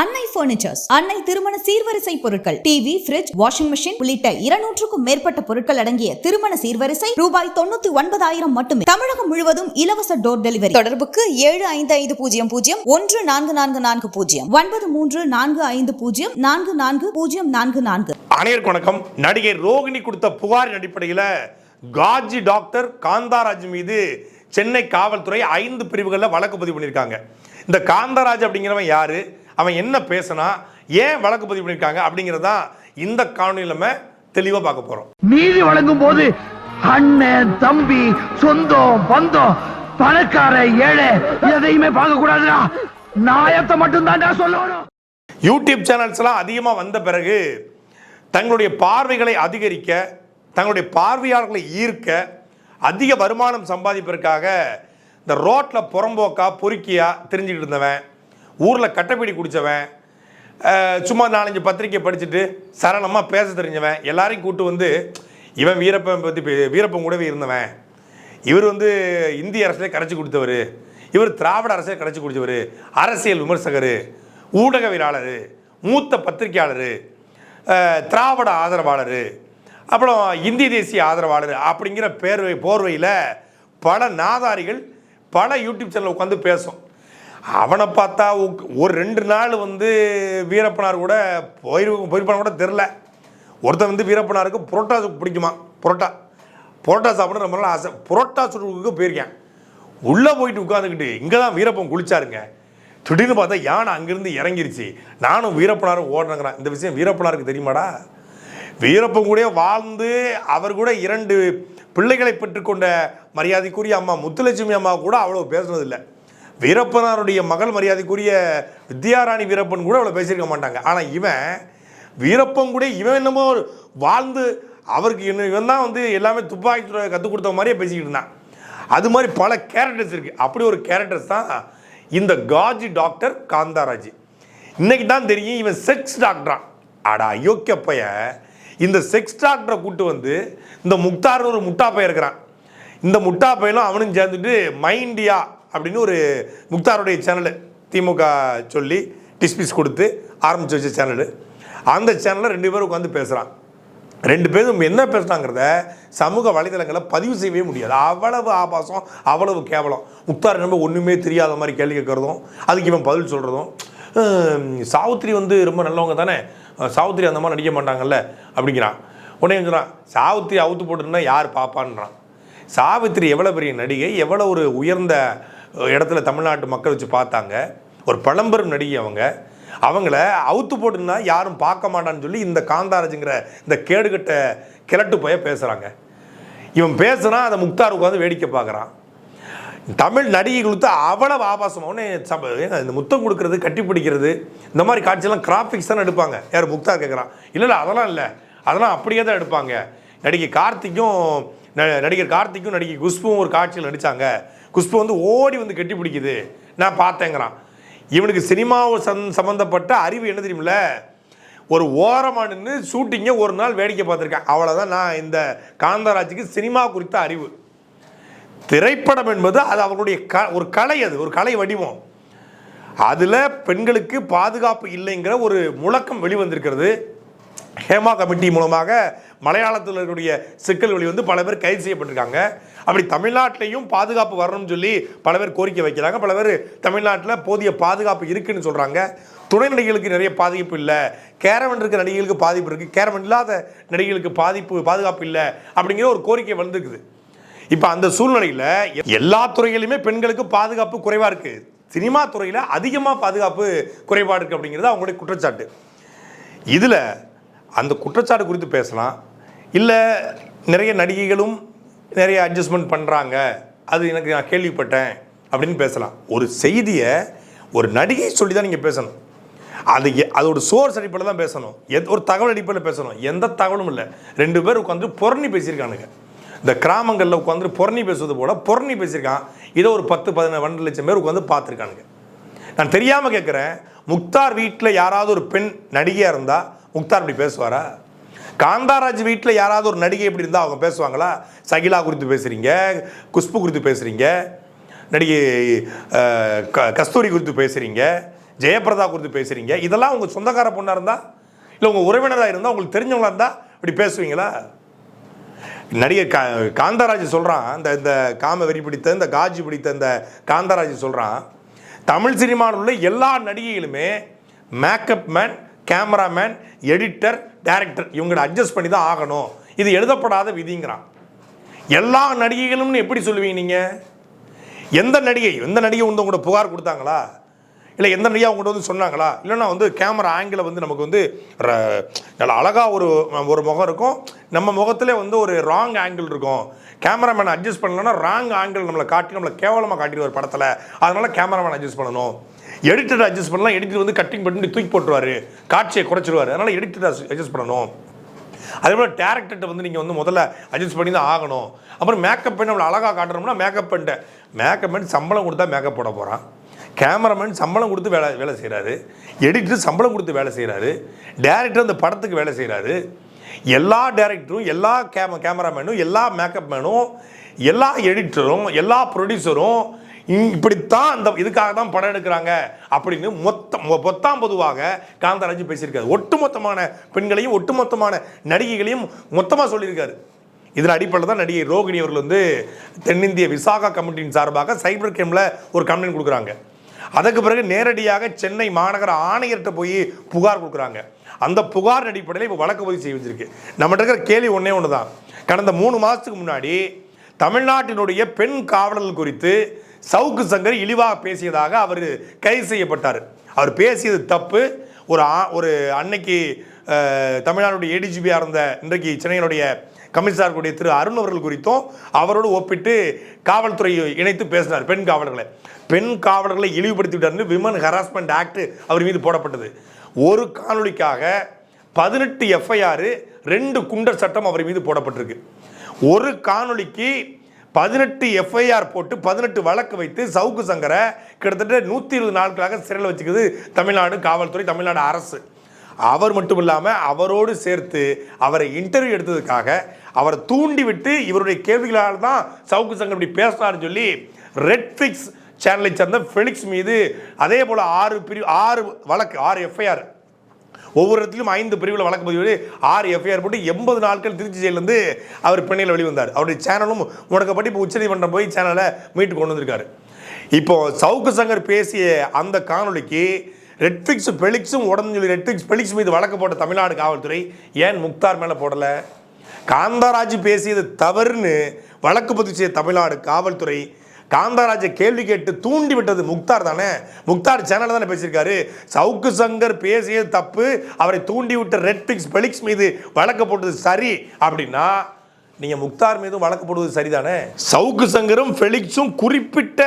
அன்னை பர்னிச்சர்ஸ் அன்னை திருமண சீர்வரிசை பொருட்கள். டிவி பிரிட்ஜ் வாஷிங் மிஷின் உள்ளிட்ட இருநூற்றுக்கும் மேற்பட்ட பொருட்கள் அடங்கிய திருமண சீர்வரிசை ரூபாய் தொண்ணூத்தி ஒன்பதாயிரம் மட்டுமே. தமிழகம் முழுவதும் இலவச டோர் டெலிவரி தொடர்புக்கு ஏழு ஐந்து ஐந்து பூஜ்ஜியம் பூஜ்ஜியம் ஒன்று நான்கு நான்கு நான்கு பூஜ்ஜியம். ஒன்பது மூன்று நான்கு ஐந்து பூஜ்ஜியம் நான்கு நான்கு பூஜ்ஜியம் நான்கு நான்கு. அனைவருக்கு வணக்கம். நடிகை ரோகிணி கொடுத்த புகாரின் அடிப்படையில் காஜி டாக்டர் காந்தாராஜ் மீது சென்னை காவல்துறை ஐந்து பிரிவுகளில் வழக்கு பதிவு பண்ணியிருக்காங்க. இந்த காந்தராஜ் அப்படிங்கிறவன் யாரு? அவன் என்ன பேசினா ஏன் வழக்கு பதிவு பண்ணியிருக்காங்க அப்படிங்கிறதான் இந்த காணொலியில் நம்ம தெளிவாக பார்க்க போகிறோம் நீதி வழங்கும் போது அண்ணன் தம்பி சொந்தம் பந்தம் பணக்கார ஏழை எதையுமே பார்க்க கூடாதுடா. நாயத்தை மட்டும் தான்டா சொல்லணும். யூடியூப் சேனல்ஸ்லாம் அதிகமாக வந்த பிறகு தங்களுடைய பார்வைகளை அதிகரிக்க தங்களுடைய பார்வையாளர்களை ஈர்க்க அதிக வருமானம் சம்பாதிப்பதற்காக இந்த ரோட்டில் புறம்போக்கா பொறுக்கியா தெரிஞ்சுக்கிட்டு இருந்தவன். ஊரில் கட்டப்பிடி குடித்தவன் சும்மா நாலஞ்சு பத்திரிக்கை படிச்சுட்டு சரளமாக பேச தெரிஞ்சவன் எல்லாரையும் கூட்டு வந்து இவன் வீரப்பன் பற்றி வீரப்பன் கூடவே இருந்தவன். இவர் வந்து இந்திய அரசியலே கரைச்சி கொடுத்தவர். இவர் திராவிட அரசியல் கரைச்சி கொடுத்தவர். அரசியல் விமர்சகர் ஊடகவியலாளர் மூத்த பத்திரிகையாளர் திராவிட ஆதரவாளர் அப்புறம் இந்திய தேசிய ஆதரவாளர் அப்படிங்கிற பேர்வை போர்வையில் பல நாதாரிகள் பல யூடியூப் சேனலில் உட்காந்து பேசும். அவனை பார்த்தா உக்- ஒரு ரெண்டு நாள் வந்து வீரப்பனார் கூட போயிரு போயிருப்பான கூட தெரில. ஒருத்தன் வந்து வீரப்பனாருக்கு புரோட்டா பிடிக்குமா? புரோட்டா. புரோட்டா சாப்பிட ரொம்ப நாள் ஆசை. புரோட்டா சுடுறதுக்கு போயிருக்கேன். உள்ளே போயிட்டு உட்காந்துக்கிட்டு இங்கே தான் வீரப்பன் குளிச்சாருங்க. திடீர்னு பார்த்தா யானை அங்கேருந்து இறங்கிருச்சு. நானும் வீரப்பனாரும் ஓடுறேங்கிறேன். இந்த விஷயம் வீரப்பனாருக்கு தெரியுமாடா? வீரப்பன் கூட வாழ்ந்து அவர் கூட இரண்டு பிள்ளைகளை பெற்றுக்கொண்ட மரியாதைக்குரிய அம்மா முத்துலட்சுமி அம்மா கூட அவ்வளோ பேசுனதில்லை. வீரப்பனாருடைய மகள் மரியாதைக்குரிய வித்யாராணி வீரப்பன் கூட அவ்வளோ பேசியிருக்க மாட்டாங்க. ஆனால் இவன் வீரப்பன் கூட இவன் என்னமோ வாழ்ந்து அவருக்கு இன்னும் இவன் தான் வந்து எல்லாமே துப்பாக்கி துறை கற்றுக் கொடுத்த மாதிரியே பேசிக்கிட்டு இருந்தான். அது மாதிரி பல கேரக்டர்ஸ் இருக்குது அப்படி ஒரு கேரக்டர்ஸ் தான் இந்த காஜி டாக்டர் காந்தாராஜ். இன்னைக்கு தான் தெரியும் இவன் செக்ஸ் டாக்டரான் அடா அயோக்கிய பைய. இந்த செக்ஸ் டாக்டரை கூட்டு வந்து இந்த முக்தார்னு ஒரு முட்டா பையன் இருக்கிறான். இந்த முட்டா பையனும் அவனும் சேர்ந்துட்டு மைண்டியா அப்படின்னு ஒரு முக்தாருடைய சேனலு திமுக சொல்லி டிஸ்பிஸ் கொடுத்து ஆரம்பித்து வச்ச சேனலு அந்த சேனலில் ரெண்டு பேரும் உட்காந்து பேசுகிறான் ரெண்டு பேரும் என்ன பேசுனாங்கிறத சமூக வலைதளங்களில் பதிவு செய்யவே முடியாது. அவ்வளவு ஆபாசம் அவ்வளவு கேவலம். முக்தார் நம்ம ஒன்றுமே தெரியாத மாதிரி கேள்வி கேட்குறதும் அதுக்கு இவன் பதில் சொல்கிறதும் சாவித்திரி வந்து ரொம்ப நல்லவங்க தானே? அஹ் சாவித்திரி அந்த மாதிரி நடிக்க மாட்டாங்கல்ல? அப்படிங்கிறான். உடனே சொல்கிறான் சாவித்திரி அவுத்து போட்டுருந்தா யார் பாப்பான்றான்? சாவித்திரி எவ்வளோ பெரிய நடிகை எவ்வளோ ஒரு உயர்ந்த இடத்துல தமிழ்நாட்டு மக்கள் வச்சு பார்த்தாங்க. ஒரு பழம்பெரும் நடிகை அவங்க. அவங்கள அவுத்து போட்டுன்னா யாரும் பார்க்க மாட்டான்னு சொல்லி இந்த காந்தாராஜுங்கிற இந்த கேடுகட்ட கிழட்டு போய பேசுகிறாங்க இவன் பேசுனா அதை முக்தார் உட்காந்து வேடிக்கை பார்க்குறான். தமிழ் நடிகை கொடுத்து அவ்வளவு ஆபாசம். இந்த முத்தம் கொடுக்கறது கட்டி பிடிக்கிறது இந்த மாதிரி காட்சியெல்லாம் கிராஃபிக்ஸ் தானே எடுப்பாங்க. யார் முக்தார் கேட்குறான் இல்லை இல்லை அதெல்லாம் இல்லை. அதெல்லாம் அப்படியே தான் எடுப்பாங்க. நடிகை கார்த்திக்கும் ந- நடிகர் கார்த்திக்கும் நடிகை குஷ்புவும் ஒரு காட்சியில் நடித்தாங்க குஷ்பு வந்து ஓடி வந்து கட்டி பிடிக்குது. நான் பார்த்தேங்கிறான். இவனுக்கு சினிமாவை சம் சம்மந்தப்பட்ட அறிவு என்ன தெரியுமில்ல? ஒரு ஓரமாக நின்று ஷூட்டிங்கை ஒரு நாள் வேடிக்கை பார்த்துருக்கேன். அவ்வளோதான் நான் இந்த காந்தராஜுக்கு சினிமா குறித்த அறிவு. திரைப்படம் என்பது அது அவர்களுடைய க ஒரு கலை அது ஒரு கலை வடிவம். அதில் பெண்களுக்கு பாதுகாப்பு இல்லைங்கிற ஒரு முழக்கம் வெளிவந்திருக்கிறது. ஹேமா கமிட்டி மூலமாக மலையாளத்தில் இருக்கக்கூடிய சிக்கல் வெளி வந்து பல பேர் கைது செய்யப்பட்டிருக்காங்க. அப்படி தமிழ்நாட்டிலையும் பாதுகாப்பு வரணும்னு சொல்லி பல பேர் கோரிக்கை வைக்கிறாங்க. பல பேர் தமிழ்நாட்டில் போதிய பாதுகாப்பு இருக்குன்னு சொல்கிறாங்க துணை நடிகைகளுக்கு நிறைய பாதிப்பு இல்லை. கேரவன் இருக்க நடிகைகளுக்கு பாதிப்பு இருக்குது கேரவன் இல்லாத நடிகைகளுக்கு பாதிப்பு பாதுகாப்பு இல்லை அப்படிங்கிற ஒரு கோரிக்கை வந்திருக்குது. இப்போ அந்த சூழ்நிலையில் எல்லா துறைகளிலுமே பெண்களுக்கு பாதுகாப்பு குறைவாக இருக்குது சினிமா துறையில் அதிகமாக பாதுகாப்பு குறைபாடு இருக்குது அப்படிங்கிறது அவங்களுடைய குற்றச்சாட்டு. இதில் அந்த குற்றச்சாட்டு குறித்து பேசலாம். இல்லை நிறைய நடிகைகளும் நிறைய அட்ஜஸ்ட்மெண்ட் பண்ணுறாங்க அது எனக்கு நான் கேள்விப்பட்டேன். அப்படின்னு பேசலாம். ஒரு செய்தியை ஒரு நடிகை சொல்லி தான் நீங்கள் பேசணும். அது அதோட சோர்ஸ் அடிப்படையில் தான் பேசணும். எத் ஒரு தகவல் அடிப்படையில் பேசணும். எந்த தகவலும் இல்லை. ரெண்டு பேர் உட்காந்து புறணி பேசியிருக்கானுங்க. இந்த கிராமங்களில் உட்காந்து புறணி பேசுவது போல புறணி பேசியிருக்கான். இதை ஒரு பத்து பதினஞ்சு பன்னெண்டு லட்சம் பேர் உட்காந்து பார்த்துருக்கானுங்க. நான் தெரியாமல் கேட்குறேன் முக்தார் வீட்டில் யாராவது ஒரு பெண் நடிகையாக இருந்தால் முக்தார் இப்படி பேசுவாரா? காந்தாராஜ் வீட்டில் யாராவது ஒரு நடிகை இப்படி இருந்தால் அவங்க பேசுவாங்களா? சகிலா குறித்து பேசுகிறீங்க குஷ்பு குறித்து பேசுகிறீங்க நடிகை க- கஸ்தூரி குறித்து பேசுகிறீங்க ஜெயபிரதா குறித்து பேசுகிறீங்க இதெல்லாம் உங்கள் சொந்தக்கார பொண்ணாக இருந்தால் இல்லை உங்கள் உறவினராக இருந்தால் உங்களுக்கு தெரிஞ்சவங்களாக இருந்தால் இப்படி பேசுவீங்களா? நடிகர் கா காந்தராஜ் சொல்கிறான் இந்த இந்த காம வெறி பிடித்த இந்த காஜி பிடித்த இந்த காந்தராஜ் சொல்கிறான் தமிழ் சினிமாவில் உள்ள எல்லா நடிகைகளுமே makeup man cameraman editor director இவங்களை அட்ஜஸ்ட் பண்ணி தான் ஆகணும். இது எழுதப்படாத விதிங்கிறான். எல்லா நடிகைகளும்னு எப்படி சொல்லுவீங்க நீங்கள் எந்த நடிகை எந்த நடிகை வந்து உங்கள்கிட்ட புகார் கொடுத்தாங்களா? இல்லை எந்த நடிகை அவங்கள்ட்ட வந்து சொன்னாங்களா? இல்லைன்னா வந்து கேமரா ஆங்கிளை வந்து நமக்கு வந்து ர- அழகாக ஒரு ஒரு முகம் இருக்கும். நம்ம முகத்தில் வந்து ஒரு ராங் ஆங்கிள் இருக்கும். கேமராமேன் அட்ஜஸ்ட் பண்ணலன்னா ராங் ஆங்கிள் நம்மளை காட்டி நம்மளை கேவலமாக காட்டிடுவார் படத்தில். அதனால கேமராமேன் அட்ஜஸ்ட் பண்ணணும். எடிட்டர் அட்ஜஸ்ட் பண்ணலாம். எடிட்டர் வந்து கட்டிங் பண்ணி தூக்கி போட்டுருவாரு. காட்சியை குறைச்சிருவார். அதனால் எடிட்டர் அட்ஜஸ்ட் பண்ணணும். அதே போல் டேரக்டர்கிட்ட வந்து நீங்கள் வந்து முதல்ல அட்ஜஸ்ட் பண்ணி தான் ஆகணும். அப்புறம் மேக்கப் பண்ணி நம்மளை அழகாக காட்டணும்னா மேக்கப் பண்ணிட்டு மேக்கப் பண்ணி சம்பளம் கொடுத்தா மேக்கப் போட போகிறான் கேமராமேன் சம்பளம் கொடுத்து வேலை வேலை செய்கிறாரு எடிட்டர் சம்பளம் கொடுத்து வேலை செய்கிறாரு டேரக்டர் அந்த படத்துக்கு வேலை செய்கிறாரு எல்லா டேரக்டரும் எல்லா கேம கேமராமேனும் எல்லா மேக்கப் மேனும் எல்லா எடிட்டரும் எல்லா ப்ரொடியூசரும் இப்படித்தான் அந்த இதுக்காக தான் படம் எடுக்கிறாங்க அப்படின்னு மொத்தம் பொத்தாம் பொதுவாக காந்தராஜ் பேசியிருக்காரு. ஒட்டுமொத்தமான பெண்களையும் ஒட்டுமொத்தமான நடிகைகளையும் மொத்தமாக சொல்லியிருக்காரு. இதில் அடிப்படையில் தான் நடிகை ரோகிணி அவர்கள் வந்து தென்னிந்திய விசாகா கமிட்டியின் சார்பாக சைபர் கிரைமில் ஒரு கம்ப்ளைண்ட் கொடுக்குறாங்க. அதுக்கு பிறகு நேரடியாக சென்னை மாநகர ஆணையர்கிட்ட போய் புகார் கொடுக்குறாங்க. அந்த புகார் அடிப்படையில் இப்போ வழக்கு பதிவு செய்ய வச்சிருக்கு. நம்மகிட்ட இருக்கிற கேள்வி ஒன்றே ஒன்று தான் கடந்த மூணு மாதத்துக்கு முன்னாடி தமிழ்நாட்டினுடைய பெண் காவலர்கள் குறித்து சவுக்கு சங்கர் இழிவாக பேசியதாக அவர் கைது செய்யப்பட்டார். அவர் பேசியது தப்பு. ஒரு ஆ- ஒரு அன்னைக்கு தமிழ்நாடுடைய ஏடிஜிபியாக இருந்த இன்றைக்கு சென்னையினுடைய கமிஷனர் கூடிய திரு அருண் அவர்கள் குறித்தும் அவரோடு ஒப்பிட்டு காவல்துறையை இணைத்து பேசினார் பெண் காவலர்களை. பெண் காவலர்களை இழிவுபடுத்தி விட்டார்னு விமன் ஹராஸ்மெண்ட் ஆக்ட் அவர் மீது போடப்பட்டது. ஒரு காணொளிக்காக பதினெட்டு எஃப்ஐஆர் ரெண்டு குண்டர் சட்டம் அவர் மீது போடப்பட்டிருக்கு. ஒரு காணொளிக்கு பதினெட்டு எஃப்ஐஆர் போட்டு பதினெட்டு வழக்கு வைத்து சவுக்கு சங்கரை கிட்டத்தட்ட நூற்றி இருபது நாட்களாக சிறையில் வச்சுக்குது தமிழ்நாடு காவல்துறை தமிழ்நாடு அரசு. அவர் மட்டும் இல்லாமல் அவரோடு சேர்த்து அவரை இன்டர்வியூ எடுத்ததுக்காக அவரை தூண்டிவிட்டு இவருடைய கேள்விகளால் தான் சவுக்கு சங்கர் இப்படி பேசினார்னு சொல்லி ரெட் ஃபிக்ஸ் சேனலை சேர்ந்த ஃபெலிக்ஸ் மீது அதே போல் ஆறு பிரிவு ஆறு வழக்கு ஆறு எஃப்ஐஆர் ஒவ்வொரு இடத்துலையும் ஐந்து பிரிவில் வழக்கு பதிவு ஆறு எஃப்ஐஆர் போட்டு எண்பது நாட்கள் திருச்சி ஜெயிலேருந்து அவர் பிணையில் வெளிவந்தார். அவருடைய சேனலும் முடக்கப்பட்டு இப்போ உச்சநீதிமன்றம் போய் சேனலை மீட்டு கொண்டு வந்திருக்காரு. இப்போ சவுக்கு சங்கர் பேசிய அந்த காணொளிக்கு ரெட்ஃபிக்ஸ் பெலிக்ஸும் உடனே சொல்லி ரெட்ஃபிக்ஸ் பெலிக்ஸ் மீது வழக்கு போட்ட தமிழ்நாடு காவல்துறை ஏன் முக்தார் மேலே போடலை? காந்தாராஜ் பேசியது தவறுன்னு வழக்கு பதிவு செய்த தமிழ்நாடு காவல்துறை காந்தராஜை கேள்வி கேட்டு தூண்டி விட்டது முக்தார் தானே? முக்தார் சேனல் தானே பேசியிருக்காரு. சவுக்கு சங்கர் பேசியது தப்பு. அவரை தூண்டி விட்ட ரெட்பிக்ஸ் பெலிக்ஸ் மீது வழக்கு போட்டது சரி. அப்படின்னா நீங்க முக்தார் மீதும் வழக்கு போடுவது சரிதானே? சவுக்கு சங்கரும் ஃபெலிக்ஸும் குறிப்பிட்ட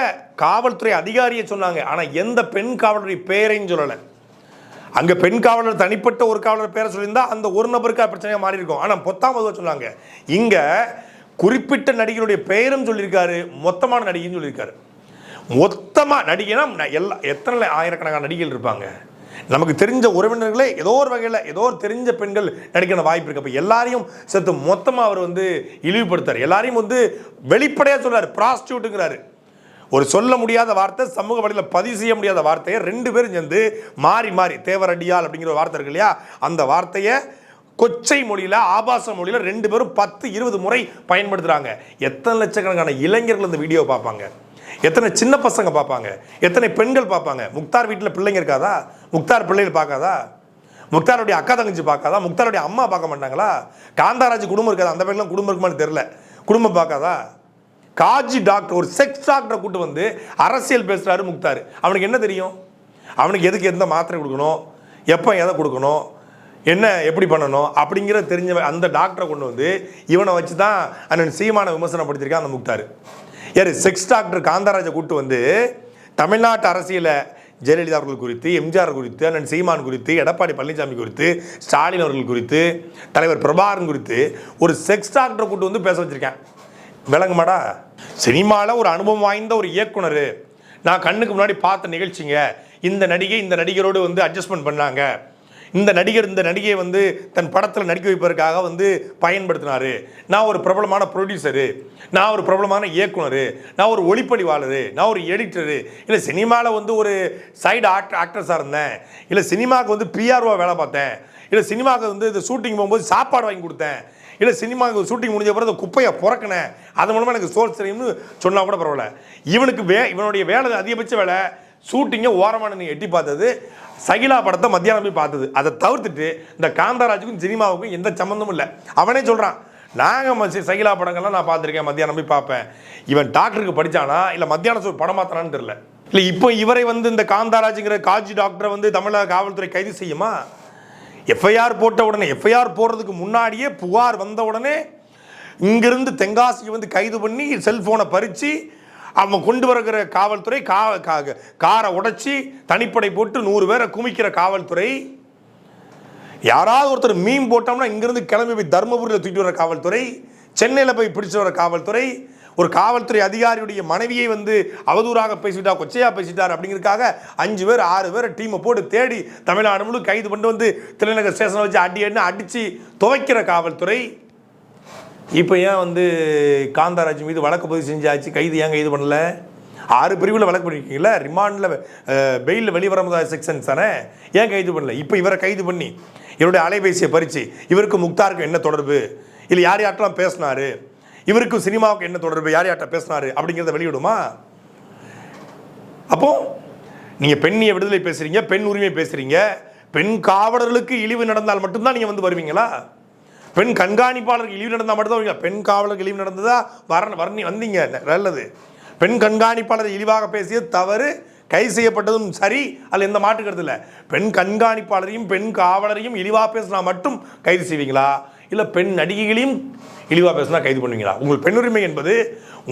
காவல்துறை அதிகாரியை சொன்னாங்க. ஆனா எந்த பெண் காவலருடைய பெயரையும் சொல்லலை. அங்க பெண் காவலர் தனிப்பட்ட ஒரு காவலர் பேரை சொல்லியிருந்தா அந்த ஒரு நபருக்கு பிரச்சனையாக மாறி இருக்கும் ஆனா பொத்தாம் பொதுவாக சொன்னாங்க. இங்க குறிப்பிட்ட நடிகருடைய பெயரும் சொல்லியிருக்காரு மொத்தமான நடிகைன்னு சொல்லியிருக்காரு. மொத்தமாக நடிகைனா எல்லா எத்தனை ஆயிரக்கணக்கான நடிகைகள் இருப்பாங்க. நமக்கு தெரிஞ்ச உறவினர்களே ஏதோ ஒரு வகையில் ஏதோ ஒரு தெரிஞ்ச பெண்கள் நடிக்கிற வாய்ப்பு இருக்கு. அப்போ எல்லாரையும் சேர்த்து மொத்தமாக அவர் வந்து இழிவுபடுத்தார் எல்லாரையும் வந்து வெளிப்படையாக சொல்கிறார் ப்ராஸ்டியூட்டுங்கிறாரு. ஒரு சொல்ல முடியாத வார்த்தை சமூக வழியில் பதிவு செய்ய முடியாத வார்த்தையை ரெண்டு பேரும் சேர்ந்து மாறி மாறி தேவரடியால் அப்படிங்கிற வார்த்தை இருக்கு இல்லையா? அந்த வார்த்தையை கொச்சை மொழியில் ஆபாச மொழியில் ரெண்டு பேரும் பத்து இருபது முறை பயன்படுத்துகிறாங்க எத்தனை லட்சக்கணக்கான இளைஞர்கள் இந்த வீடியோவை பார்ப்பாங்க? எத்தனை சின்ன பசங்க பார்ப்பாங்க? எத்தனை பெண்கள் பார்ப்பாங்க? முக்தார் வீட்டில் பிள்ளைங்க இருக்காதா? முக்தார் பிள்ளைகள் பார்க்காதா? முக்தாருடைய அக்கா தங்கச்சி பார்க்காதா? முக்தாருடைய அம்மா பார்க்க மாட்டாங்களா? காந்தாராஜ் குடும்பம் இருக்காதா? அந்த பேர்லாம் குடும்பம் இருக்குமான்னு தெரில குடும்பம் பார்க்காதா? காஜி டாக்டர் ஒரு செக்ஸ் டாக்டரை கூட்டு வந்து அரசியல் பேசுகிறாரு முக்தார். அவனுக்கு என்ன தெரியும்? அவனுக்கு எதுக்கு எந்த மாத்திரை கொடுக்கணும்? எப்போ எதை கொடுக்கணும்? என்ன எப்படி பண்ணணும் அப்படிங்கிற தெரிஞ்ச அந்த டாக்டரை கொண்டு வந்து இவனை வச்சு தான் அண்ணன் சீமான விமர்சனப்படுத்தியிருக்கான் அந்த முக்தார். யார்? செக்ஸ் டாக்டர் காந்தராஜை கூட்டு வந்து தமிழ்நாட்டு அரசியலை ஜெயலலிதா அவர்கள் குறித்து எம்ஜிஆர் குறித்து அண்ணன் சீமான் குறித்து எடப்பாடி பழனிசாமி குறித்து ஸ்டாலின் அவர்கள் குறித்து தலைவர் பிரபாகரன் குறித்து ஒரு செக்ஸ் டாக்டரை கூட்டு வந்து பேச வச்சுருக்கேன். விளங்குமாடா? சினிமாவில் ஒரு அனுபவம் வாய்ந்த ஒரு இயக்குனர். நான் கண்ணுக்கு முன்னாடி பார்த்த நிகழ்ச்சிங்க. இந்த நடிகை இந்த நடிகரோடு வந்து அட்ஜஸ்ட்மெண்ட் பண்ணாங்க. இந்த நடிகர் இந்த நடிகையை வந்து தன் படத்தில் நடிக்க வைப்பதற்காக வந்து பயன்படுத்தினாரு. நான் ஒரு பிரபலமான ப்ரொடியூசரு நான் ஒரு பிரபலமான இயக்குனர் நான் ஒரு ஒளிப்பதிவாளர் நான் ஒரு எடிட்டரு இல்லை சினிமாவில் வந்து ஒரு சைடு ஆக்ட் ஆக்ட்ரஸாக இருந்தேன். இல்லை சினிமாவுக்கு வந்து பிஆர்ஓ வேலை பார்த்தேன். இல்லை சினிமாவுக்கு வந்து இந்த ஷூட்டிங் போகும்போது சாப்பாடு வாங்கி கொடுத்தேன். இல்லை சினிமாவுக்கு ஷூட்டிங் முடிஞ்ச பிறகு அந்த குப்பையை புறக்கினேன். அது மூலமாக எனக்கு சோர்ஸ் தெரியும்னு சொன்னால் கூட பரவாயில்ல. இவனுக்கு வே இவனுடைய வேலை அதிகபட்ச வேலை ஷூட்டிங்கை ஓரமான நீங்கள் எட்டி பார்த்தது சகிலா படத்தை மத்தியானம் போய் பார்த்தது. அதை தவிர்த்துட்டு இந்த காந்தராஜுக்கும் சினிமாவுக்கும் எந்த சம்மந்தமும் இல்லை. அவனே சொல்கிறான் நாங்கள் சகிலா படங்கள்லாம் நான் பார்த்துருக்கேன் மத்தியானம் போய் பார்ப்பேன். இவன் டாக்டருக்கு படித்தானா இல்லை மத்தியானம் ஒரு படம் மாத்திரான்னு தெரில இல்லை இப்போ இவரை வந்து இந்த காந்தாராஜுங்கிற காஜி டாக்டரை வந்து தமிழக காவல்துறை கைது செய்யுமா? எஃப்ஐஆர் போட்ட உடனே எஃப்ஐஆர் போடுறதுக்கு முன்னாடியே புகார் வந்த உடனே இங்கிருந்து தென்காசியை வந்து கைது பண்ணி செல்ஃபோனை பறித்து அவன் கொண்டு வருகிற காவல்துறை கா காரை உடைச்சி தனிப்படை போட்டு நூறு பேரை குமிக்கிற காவல்துறை. யாராவது ஒருத்தர் மீன் போட்டோம்னா இங்கிருந்து கிளம்பி போய் தருமபுரியில் தூக்கிட்டு வர காவல்துறை சென்னையில் போய் பிடிச்சு வர காவல்துறை ஒரு காவல்துறை அதிகாரியுடைய மனைவியை வந்து அவதூறாக பேசிட்டா கொச்சையாக பேசிட்டார் அப்படிங்கிறதுக்காக அஞ்சு பேர் ஆறு பேர் டீமை போட்டு தேடி தமிழ்நாடு முழு கைது பண்ணி வந்து திருநகர் ஸ்டேஷனை வச்சு அடி அடி அடித்து துவைக்கிற காவல்துறை. இப்போ ஏன் வந்து காந்தாராஜ் மீது வழக்கு பதிவு செஞ்சாச்சு? கைது ஏன் கைது பண்ணல? ஆறு பிரிவில் வழக்கு பண்ணிருக்கீங்களா ரிமாண்டில் பெயிலில் வெளிவரமுதா செக்ஷன்ஸ் தானே? ஏன் கைது பண்ணல? இப்போ இவரை கைது பண்ணி இவருடைய அலைபேசியை பறித்து இவருக்கு முக்தாருக்கும் என்ன தொடர்பு? இல்லை யார் யார்ட்டெல்லாம் பேசினாரு? இவருக்கும் சினிமாவுக்கு என்ன தொடர்பு? யார் யார்ட்ட பேசினாரு? அப்படிங்கிறத வெளியிடுமா? அப்போ நீங்கள் பெண்ணிய விடுதலை பேசுகிறீங்க பெண் உரிமை பேசுகிறீங்க பெண் காவலர்களுக்கு இழிவு நடந்தால் மட்டும்தான் நீங்கள் வந்து வருவீங்களா? பெண் கண்காணிப்பாளருக்கு இழிவு நடந்தால் மட்டும்தான் பெண் காவலருக்கு இழிவு நடந்ததா? வர வரணி வந்தீங்க. நல்லது. பெண் கண்காணிப்பாளர் இழிவாக பேசிய தவறு கைது செய்யப்பட்டதும் சரி அதில் எந்த மாற்று இல்லை. பெண் கண்காணிப்பாளரையும் பெண் காவலரையும் இழிவாக பேசினா மட்டும் கைது செய்வீங்களா? இல்லை பெண் நடிகைகளையும் இழிவாக பேசினா கைது பண்ணுவீங்களா? உங்கள் பெண்ணுரிமை என்பது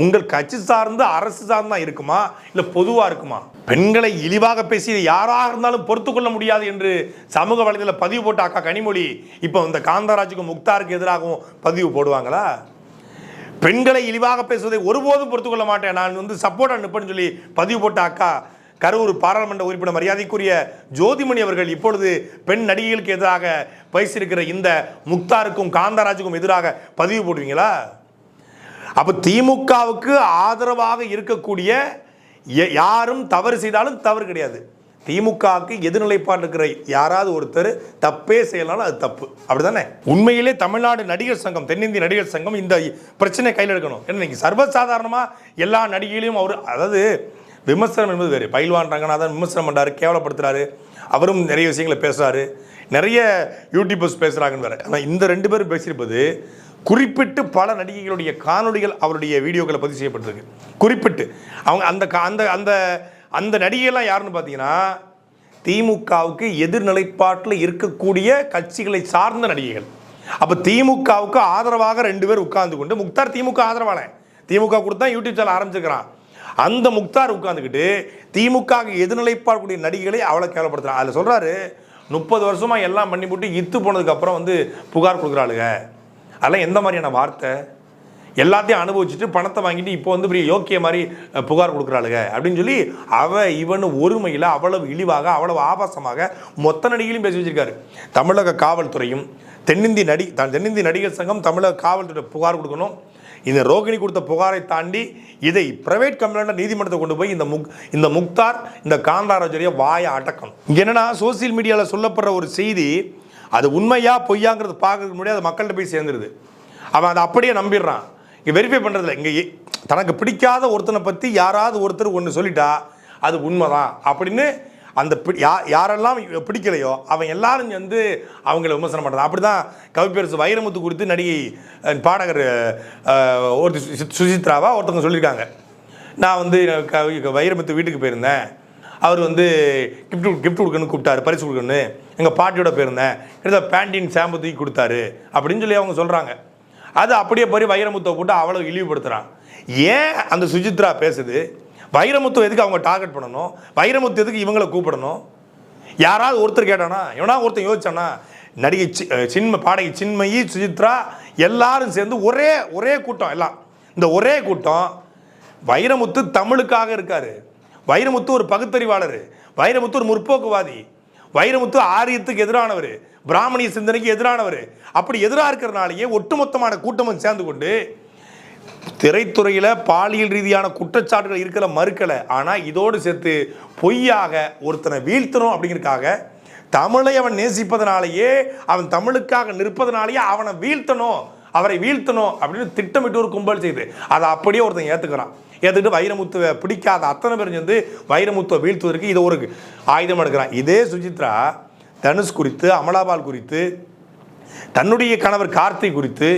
உங்கள் கட்சி சார்ந்து அரசு சார்ந்தா இருக்குமா? இல்லை பொதுவாக இருக்குமா? பெண்களை இழிவாக பேசி யாராக இருந்தாலும் பொறுத்துக்கொள்ள முடியாது என்று சமூக வலைதளத்தில் பதிவு போட்ட அக்கா கனிமொழி இப்போ இந்த காந்தராஜுக்கும் முக்தாருக்கு எதிராகவும் பதிவு போடுவாங்களா? பெண்களை இழிவாக பேசுவதை ஒருபோதும் பொறுத்துக்கொள்ள மாட்டேன். நான் வந்து சப்போர்ட் அனுப்புன்னு சொல்லி பதிவு போட்ட அக்கா கரூர் பாராளுமன்ற உறுப்பினர் மரியாதைக்குரிய ஜோதிமணி அவர்கள் இப்பொழுது பெண் நடிகைகளுக்கு எதிராக பேசியிருக்கிற இந்த முக்தாருக்கும் காந்தராஜுக்கும் எதிராக பதிவு போடுவீங்களா? அப்போ திமுகவுக்கு ஆதரவாக இருக்கக்கூடிய ய- யாரும் தவறு செய்தாலும் தவறு கிடையாது. திமுகவுக்கு எதிர்நிலைப்பாடு இருக்கிற யாராவது ஒருத்தர் தப்பே செய்யலாலும் அது தப்பு. அப்படிதானே உண்மையிலே தமிழ்நாடு நடிகர் சங்கம் தென்னிந்திய நடிகர் சங்கம் இந்த பிரச்சனை கையில் எடுக்கணும். ஏன்னா நீங்கள் சர்வசாதாரணமாக எல்லா நடிகைகளையும் அவர் அதாவது விமர்சனம் என்பது வேறு. பயில்வான் ரங்கநாதன் விமர்சனம் பண்ணுறாரு கேவலப்படுத்துறாரு அவரும் நிறைய விஷயங்களை பேசுகிறாரு நிறைய யூடியூபர்ஸ் பேசுகிறாங்கன்னு வேறு. ஆனால் இந்த ரெண்டு பேரும் பேசியிருப்பது குறிப்பிட்டு பல நடிகைகளுடைய காணொளிகள் அவருடைய வீடியோக்களை பதிவு செய்யப்பட்டிருக்கு. குறிப்பிட்டு. அவங்க அந்த கா- அந்த அந்த அந்த நடிகைலாம் யாருன்னு பார்த்தீங்கன்னா திமுகவுக்கு எதிர்நிலைப்பாட்டில் இருக்கக்கூடிய கட்சிகளை சார்ந்த நடிகைகள். அப்போ திமுகவுக்கு ஆதரவாக ரெண்டு பேர் உட்கார்ந்து கொண்டு முக்தார் திமுக ஆதரவாளன் திமுக கொடுத்தா யூடியூப் சேனல் ஆரம்பிச்சுக்கிறான் அந்த முக்தார் உட்காந்துக்கிட்டு திமுக எதிர்நிலைப்பாடக்கூடிய நடிகைகளை அவளை கேவலப்படுத்துறான் அதில் சொல்கிறாரு முப்பது வருஷமாக எல்லாம் பண்ணி போட்டு இத்து போனதுக்கப்புறம் வந்து புகார் கொடுக்குறாளுங்க. அதெல்லாம் எந்த மாதிரியான வார்த்தை? எல்லாத்தையும் அனுபவிச்சுட்டு பணத்தை வாங்கிட்டு இப்போ வந்து பெரிய யோக்கிய மாதிரி புகார் கொடுக்குறாளுங்க. அப்படின்னு சொல்லி அவ இவன் ஒருமையில் அவ்வளவு இழிவாக அவ்வளவு ஆபாசமாக மொத்த நடிகையிலும் பேசி வச்சிருக்காரு. தமிழக காவல்துறையும் தென்னிந்திய நடி த- தென்னிந்திய நடிகர் சங்கம் தமிழக காவல்துறை புகார் கொடுக்கணும். இந்த ரோகிணி கொடுத்த புகாரை தாண்டி இதை பிரைவேட் கம்ப்ளைண்ட் நீதிமன்றத்தை கொண்டு போய் இந்த முக் இந்த முக்தார் இந்த காந்தாராஜரிய வாயை அடக்கணும். இங்கே என்னென்னா சோசியல் மீடியாவில் சொல்லப்படுற ஒரு செய்தி அது உண்மையா பொய்யாங்கிறது பார்க்கறதுக்கு முன்னாடி அது மக்கள்கிட்ட போய் சேர்ந்துருது. அவன் அதை அப்படியே நம்பிடுறான். இங்கே வெரிஃபை பண்ணுறதில்ல இங்கே தனக்கு பிடிக்காத ஒருத்தனை பற்றி யாராவது ஒருத்தர் ஒன்று சொல்லிட்டா அது உண்மைதான் அப்படின்னு அந்த பி- யா யாரெல்லாம் பிடிக்கலையோ அவன் எல்லாரும் வந்து அவங்கள விமர்சனம் பண்ணுறான் அப்படி தான் கவிப்பேரசு வைரமுத்து குறித்து நடிகை பாடகர் ஒருத்தர் சுசித்ராவா ஒருத்தவங்க சொல்லியிருக்காங்க. நான் வந்து க- வைரமுத்து வீட்டுக்கு போயிருந்தேன். அவர் வந்து கிஃப்ட் கிஃப்ட் கொடுக்கணும்னு கூப்பிட்டாரு பரிசு கொடுக்கணும்னு. எங்கள் பாட்டியோட போயிருந்தேன். கிட்டத்தட்ட பேண்டீன் ஷாம்பு தூக்கி கொடுத்தாரு அப்படின்னு சொல்லி அவங்க சொல்கிறாங்க அது அப்படியே போய் வைரமுத்தை போட்டு அவ்வளோ இழிவுபடுத்துகிறான் ஏன் அந்த சுஜித்ரா பேசுது? வைரமுத்து எதுக்கு அவங்க டார்கெட் பண்ணணும்? வைரமுத்து எதுக்கு இவங்களை கூப்பிடணும்? யாராவது ஒருத்தர் கேட்டானா எவனா ஒருத்தன் யோசிச்சானா நடிகை சி- சின்ம பாடகி சின்மயி சுஜித்ரா எல்லாரும் சேர்ந்து ஒரே ஒரே கூட்டம் எல்லாம். இந்த ஒரே கூட்டம் வைரமுத்து தமிழுக்காக இருக்கார். வைரமுத்து ஒரு பகுத்தறிவாளர். வைரமுத்து ஒரு முற்போக்குவாதி. வைரமுத்து ஆரியத்துக்கு எதிரானவர். பிராமணிய சிந்தனைக்கு எதிரானவர். அப்படி எதிராக இருக்கிறனாலேயே ஒட்டுமொத்தமான கூட்டமும் சேர்ந்து கொண்டு திரைத்துறையில் பாலியல் ரீதியான குற்றச்சாட்டுகள் இருக்கிற மறுக்கலை. ஆனால் இதோடு சேர்த்து பொய்யாக ஒருத்தனை வீழ்த்தணும் அப்படிங்கிறதுக்காக தமிழை அவன் நேசிப்பதனாலேயே அவன் தமிழுக்காக நிற்பதனாலேயே அவனை வீழ்த்தணும் அவரை வீழ்த்தணும் அப்படின்னு திட்டமிட்டு ஒரு கும்பல் செய்து அதை அப்படியே ஒருத்தன் ஏற்றுக்கிறான் ஏற்றுக்கிட்டு வைரமுத்துவை பிடிக்காத அத்தனை பேர் சேர்ந்து வைரமுத்துவை வீழ்த்துவதற்கு இதை ஒரு ஆயுதம் எடுக்கிறான். இதே சுஜித்ரா தனுஷ் குறித்து அமலாபால் குறித்து தன்னுடைய கணவர் கார்த்திக் குறித்து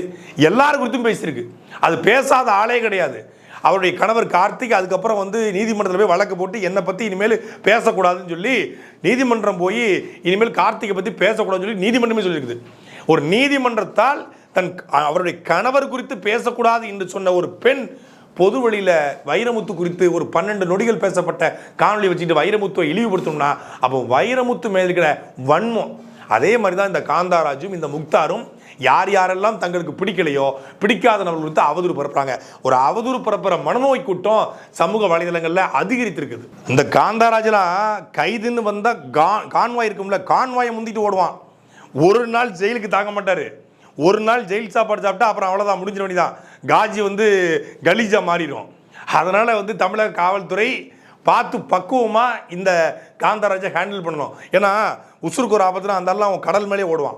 எல்லார் குறித்தும் பேசியிருக்கு. அது பேசாத ஆளே கிடையாது. அவருடைய கணவர் கார்த்திக் அதுக்கப்புறம் வந்து நீதிமன்றத்தில் போய் வழக்கு போட்டு என்னை பற்றி இனிமேல் பேசக்கூடாதுன்னு சொல்லி நீதிமன்றம் போய் இனிமேல் கார்த்திகை பற்றி பேசக்கூடாதுன்னு சொல்லி நீதிமன்றமே சொல்லியிருக்குது ஒரு நீதிமன்றத்தால் தன் அவருடைய கணவர் குறித்து பேசக்கூடாது என்று சொன்ன ஒரு பெண் பொது வழியில் வைரமுத்து குறித்து ஒரு பன்னெண்டு நொடிகள் பேசப்பட்ட காணொலி வச்சுட்டு வைரமுத்துவை இழிவுபடுத்தணும்னா அப்போ வைரமுத்து மேல் இருக்கிற வன்மம் அதே மாதிரி தான் இந்த காந்தாராஜும் இந்த முக்தாரும் யார் யாரெல்லாம் தங்களுக்கு பிடிக்கலையோ பிடிக்காத நபர்கள் குறித்து அவதூறு பரப்புறாங்க. ஒரு அவதூறு பரப்புற மனநோய் கூட்டம் சமூக வலைதளங்களில் அதிகரித்திருக்குது. இந்த காந்தாராஜெல்லாம் கைதுன்னு வந்தால் கா கான்வாய் இருக்கும்ல கான்வாயை முந்திட்டு ஓடுவான். ஒரு நாள் ஜெயிலுக்கு தாங்க மாட்டார். ஒரு நாள் ஜெயில் சாப்பாடு சாப்பிட்டா அப்புறம் அவ்வளோதான் முடிஞ்சிட வேண்டியதான் காஜி வந்து கலீஜா மாறிடும் அதனால் வந்து தமிழக காவல்துறை பார்த்து பக்குவமாக இந்த காந்தராஜை ஹேண்டில் பண்ணணும். ஏன்னா உசுருக்கு ஒரு ஆபத்துனா அந்த அவன் கடல் மேலே ஓடுவான்.